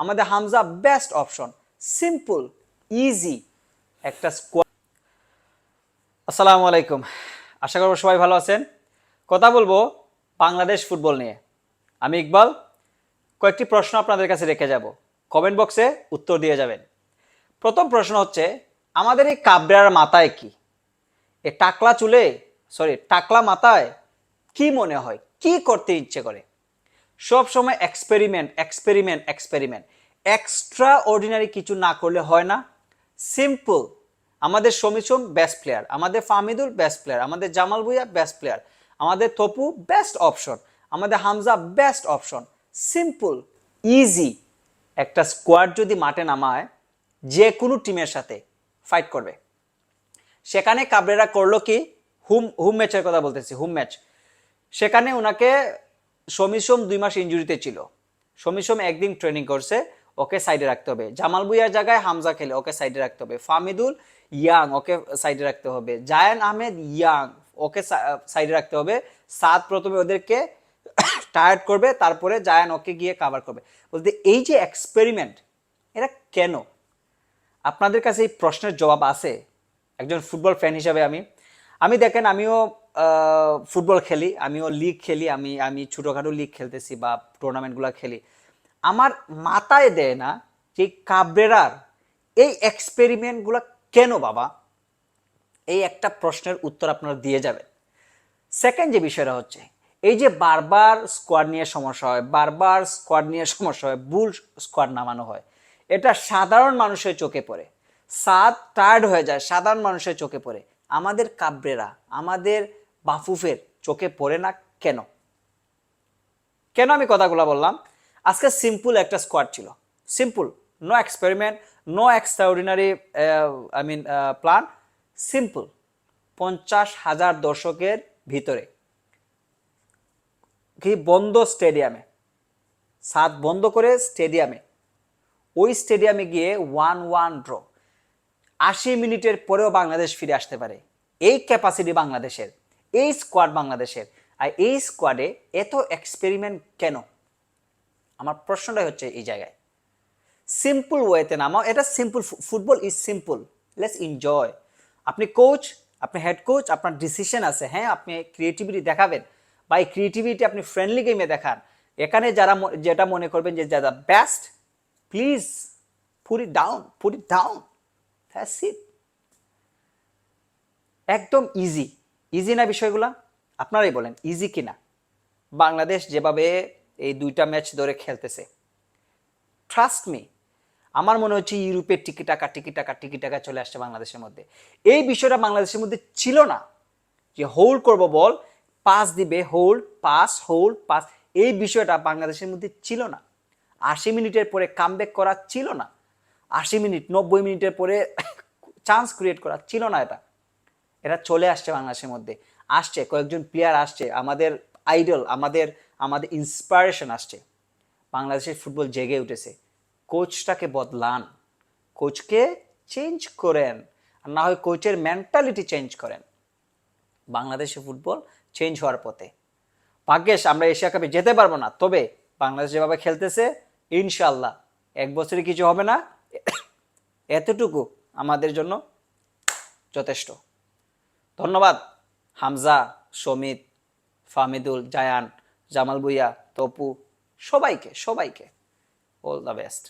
আমাদের Hamza best option simple easy একটা squad আসসালামু আলাইকুম আশা করব সবাই ভালো আছেন। কথা বলব বাংলাদেশ ফুটবল নিয়ে। আমি ইকবাল। কয়েকটি প্রশ্ন আপনাদের কাছে রেখে যাব। কমেন্ট বক্সে উত্তর দিয়ে যাবেন। প্রথম প্রশ্ন হচ্ছে, আমাদের এই কাবরার মাথায় কি? এ টাকলা চুলে সরি টাকলা মাথায় কি মনে হয়? কি করতে ইচ্ছে করে? সব সময় experiment experiment experiment extraordinary কিছু না করলে হয় না। সিম্পল আমাদের সমিচম বেস্ট প্লেয়ার আমাদের ফামিদুল বেস্ট প্লেয়ার আমাদের জামাল ভুইয়া বেস্ট প্লেয়ার আমাদের তপু বেস্ট অপশন আমাদের Hamza best option simple easy একটা স্কোয়াড যদি মাঠে নামায়, যে কোনো টিমের সাথে ফাইট করবে। সেখানে কাবরেরা করল কি? হুম হুম ম্যাচের কথা বলতেছি, হুম ম্যাচ সেখানে ওনাকে সমিসম দুই মাস ইঞ্জুরিতে ছিল। সমিসম একদিন ট্রেনিং করছে, ওকে সাইডে রাখতে হবে। জামাল বুইয়ার জায়গায় হামজা খেলে ওকে সাইডে রাখতে হবে। ফামিদুল ইয়াং, ওকে সাইডে রাখতে হবে। জায়ান আহমেদ ইয়াং, ওকে সাইডে রাখতে হবে। সাত প্রথমে ওদেরকে টায়ার্ড করবে, তারপরে জায়ান ওকে গিয়ে কাভার করবে। বলতে এই যে এক্সপেরিমেন্ট এটা কেন? আপনাদের কাছে এই প্রশ্নের জবাব আছে? একজন ফুটবল ফ্যান হিসাবে আমি। আমি দেখেন, আমিও ফুটবল খেলি, আমিও লিগ খেলি, আমি আমি ছোটোখাটো লিগ খেলতেছি বা টুর্নামেন্টগুলো খেলি। আমার মাথায় দেয় না যে কাবরেরার এই এক্সপেরিমেন্টগুলো কেন বাবা? এই একটা প্রশ্নের উত্তর আপনারা দিয়ে যাবেন। সেকেন্ড যে বিষয়টা হচ্ছে, এই যে বারবার স্কোয়াড নিয়ে সমস্যা হয়, বারবার স্কোয়াড নিয়ে সমস্যা হয় বুল স্কোয়াড নামানো হয়, এটা সাধারণ মানুষের চোখে পড়ে। সাদ টায়ার্ড হয়ে যায়, সাধারণ মানুষের চোখে পড়ে। আমাদের কাব্রেরা আমাদের বাফুফের চোখে পড়ে না কেন? কেন আমি কথাগুলো বললাম? আজকে সিম্পল একটা স্কোয়াড ছিল। Simple no experiment no extraordinary I mean plan simple পঞ্চাশ হাজার দর্শকের ভিতরে। কি বন্ধ স্টেডিয়ামে সাত বন্ধ করে স্টেডিয়ামে ওই স্টেডিয়ামে গিয়ে ওয়ান ওয়ান ড্র আশি মিনিটের পরেও বাংলাদেশ ফিরে আসতে পারে। এই ক্যাপাসিটি বাংলাদেশের। এই স্কোয়াড বাংলাদেশের। আর এই স্কোয়াডে এত এক্সপেরিমেন্ট কেন? আমার প্রশ্নটাই হচ্ছে এই জায়গায়। সিম্পল ওয়েতে নামাও। এটা simple football is simple let's enjoy আপনি কোচ আপনি হেড কোচ আপনার ডিসিশন আছে। হ্যাঁ আপনি ক্রিয়েটিভিটি দেখাবেন। বা এই ক্রিয়েটিভিটি আপনি ফ্রেন্ডলি গেমে দেখান। এখানে যারা যেটা মনে করবেন যে যারা best please put down put down that's একদম ইজি ইজি না বিষয়গুলা? আপনারাই বলেন ইজি কিনা? বাংলাদেশ যেভাবে এই দুইটা ম্যাচ ধরে খেলতেছে। ট্রাস্ট মি আমার মনে হচ্ছে ইউরোপের টিকি টাকা টিকি টাকা টিকি টাকা চলে আসছে বাংলাদেশের মধ্যে। এই বিষয়টা বাংলাদেশের মধ্যে ছিল না যে হোল্ড করব বল পাস দিবে হোল্ড পাস হোল্ড পাস এই বিষয়টা বাংলাদেশের মধ্যে ছিল না। আশি মিনিটের পরে কামব্যাক করা ছিল না। আশি মিনিট, নব্বই মিনিটের পরে চান্স ক্রিয়েট করা ছিল না এটা। এটা চলে আসছে বাংলাদেশের মধ্যে। আসছে, কয়েকজন প্লেয়ার আসছে, আমাদের আইডল আমাদের আমাদের ইন্সপায়ারেশন আসছে। বাংলাদেশের ফুটবল জেগে উঠেছে। কোচটাকে বদলান। কোচকে চেঞ্জ করেন। আর না হয় কোচের মেন্টালিটি চেঞ্জ করেন। বাংলাদেশের ফুটবল চেঞ্জ হওয়ার পথে। ভাগ্যেশ, আমরা এশিয়া কাপে যেতে পারব না। তবে বাংলাদেশ যেভাবে খেলতেছে ইনশাল্লাহ এক বছরে কিছু হবে না। এতটুকু আমাদের জন্য যথেষ্ট। ধন্যবাদ হামজা সমিত ফামিদুল জায়ান জামাল বুইয়া তপু সবাইকে সবাইকে অল দ্য বেস্ট